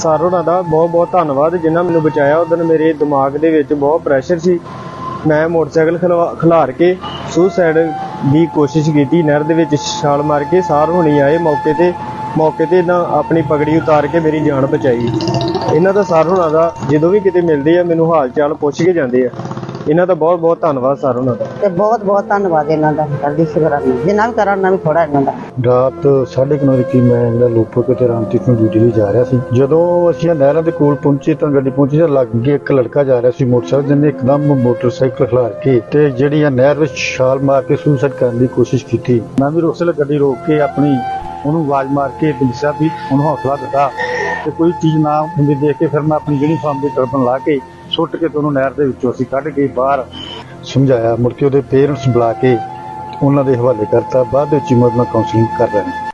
Sir ਉਹਨਾਂ ਦਾ ਬਹੁਤ ਬਹੁਤ ਧੰਨਵਾਦ ਜਿਨ੍ਹਾਂ ਮੈਨੂੰ ਬਚਾਇਆ ਉਦੋਂ ਮੇਰੇ ਦਿਮਾਗ ਦੇ ਵਿੱਚ ਬਹੁਤ ਪ੍ਰੈਸ਼ਰ ਸੀ। ਮੈਂ ਮੋਟਰਸਾਈਕਲ ਖਲਵਾ- ਖਿਲਾਰ ਕੇ ਸੁਸਾਈਡ ਦੀ ਕੋਸ਼ਿਸ਼ ਕੀਤੀ, ਨਹਿਰ ਦੇ ਵਿੱਚ ਛਾਲ ਮਾਰ ਕੇ ਸਾਰ ਹੁਣੀ ਆਏ, ਮੌਕੇ ਤੇ ਮੌਕੇ ਤੇ ਨਾ ਆਪਣੀ ਪਗੜੀ ਉਤਾਰ ਕੇ ਮੇਰੀ ਜਾਨ ਬਚਾਈ। ਇਹਨਾਂ ਦਾ ਸਰ ਹੋਣਾ ਦਾ ਜਦੋਂ ਵੀ ਕਿਤੇ ਮਿਲਦੇ ਆ, ਮੈਨੂੰ ਹਾਲ ਚਾਲ ਪੁੱਛ ਕੇ ਜਾਂਦੇ ਆ। ਇਹਨਾਂ ਦਾ ਬਹੁਤ ਬਹੁਤ ਧੰਨਵਾਦ ਸਰ ਉਹਨਾਂ ਦਾ। ਤੇ ਬਹੁਤ ਬਹੁਤ ਧੰਨਵਾਦ ਇਹਨਾਂ ਦਾ ਕਰਦੀ ਸ਼ੁਕਰਾਨਾ। ਜਿੰਨਾ ਵੀ ਕਰਾਂ ਉਹਨਾਂ ਵੀ ਥੋੜਾ ਇਹਨਾਂ ਦਾ। ਰਾਤ 9:30 ਵਜੇ ਕੀ ਮੈਂ ਜਿਹੜਾ ਲੋਪੋ ਤੇ ਰਾਮਤੀਰਥ ਨੂੰ ਡਿਊਟੀ ਲਈ ਜਾ ਰਿਹਾ ਸੀ। ਜਦੋਂ ਅਸੀਂ ਨਹਿਰਾਂ ਦੇ ਕੋਲ ਪਹੁੰਚੇ ਤਾਂ ਗੱਡੀ ਪਹੁੰਚੀ ਤਾਂ ਲੱਗੇ ਇੱਕ ਲੜਕਾ ਜਾ ਰਿਹਾ ਸੀ ਮੋਟਰਸਾਈਕਲ ਜਿਹਨੇ ਇੱਕਦਮ ਮੋਟਰਸਾਈਕਲ ਖਿਲਾਰ ਕੇ ਤੇ ਜਿਹੜੀ ਆ ਨਹਿਰ ਵਿੱਚ ਛਾਲ ਮਾਰ ਕੇ ਸੁਸਾਈਡ ਕਰਨ ਦੀ ਕੋਸ਼ਿਸ਼ ਕੀਤੀ। ਮੈਂ ਵੀ ਰੋਕਸਲ ਗੱਡੀ ਰੋਕ ਕੇ ਆਪਣੀ ਉਹਨੂੰ ਆਵਾਜ਼ ਮਾਰ ਕੇ ਦੱਸਿਆ ਵੀ ਉਹਨੂੰ ਹੌਸਲਾ ਦਿੱਤਾ ਤੇ ਕੋਈ ਚੀਜ਼ ਨਾ ਹੁੰਦੀ ਦੇਖ ਕੇ ਫਿਰ ਮੈਂ ਆਪਣੀ ਯੂਨੀਫਾਰਮ ਦੀ ਟਰਬਨ ਲਾ ਕੇ ਸੁੱਟ ਕੇ ਤੇ ਉਹਨੂੰ ਨਹਿਰ ਦੇ ਵਿੱਚੋਂ ਅਸੀਂ ਕੱਢ ਕੇ ਬਾਹਰ ਸਮਝਾਇਆ। ਮੁੜ ਕੇ ਉਹਦੇ ਪੇਰੈਂਟਸ ਬੁਲਾ ਕੇ ਉਹਨਾਂ ਦੇ ਹਵਾਲੇ ਕਰਤਾ। ਬਾਅਦ ਵਿੱਚ ਹੀ ਮੈਂ ਉਹਦੇ ਕਾਉਂਸਲਿੰਗ ਕਰ ਰਹੇ ਨੇ।